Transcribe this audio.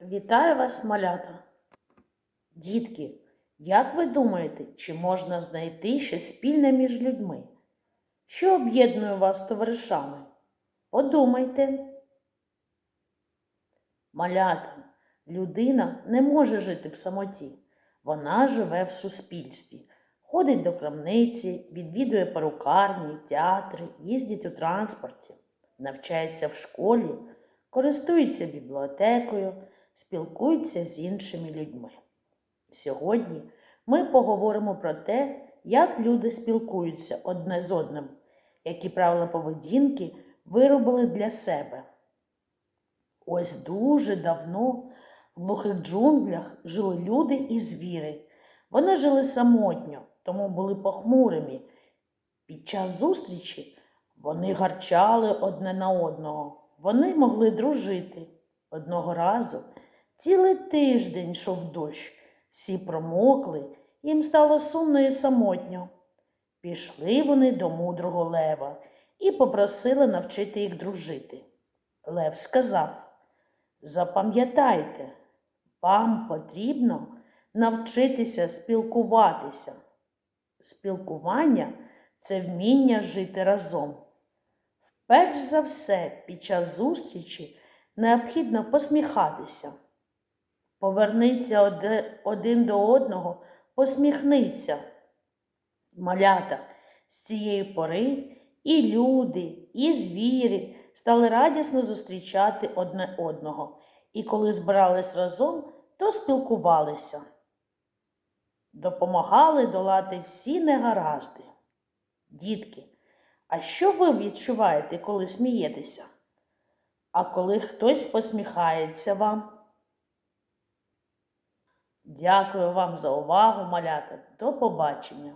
Вітаю вас, малята! Дітки, як ви думаєте, чи можна знайти щось спільне між людьми? Що об'єднує вас товаришами? Подумайте. Малята, людина не може жити в самоті. Вона живе в суспільстві, ходить до крамниці, відвідує перукарні, театри, їздить у транспорті, навчається в школі, користується бібліотекою, спілкується з іншими людьми. Сьогодні ми поговоримо про те, як люди спілкуються одне з одним, які правила поведінки виробили для себе. Ось дуже давно в глухих джунглях жили люди і звіри. Вони жили самотньо, тому були похмурими. Під час зустрічі вони гарчали одне на одного. Вони могли дружити. Одного разу цілий тиждень йшов дощ. Всі промокли, їм стало сумно і самотньо. Пішли вони до мудрого лева і попросили навчити їх дружити. Лев сказав: Запам'ятайте, вам потрібно навчитися спілкуватися. Спілкування це вміння жити разом. Перш за все, під час зустрічі необхідно посміхатися. Поверниться один до одного, посміхниться. Малята з цієї пори і люди, і звірі стали радісно зустрічати одне одного, і коли збирались разом, то спілкувалися. Допомагали долати всі негаразди. Дітки, а що ви відчуваєте, коли смієтеся? А коли хтось посміхається вам? Дякую вам за увагу, малята. До побачення!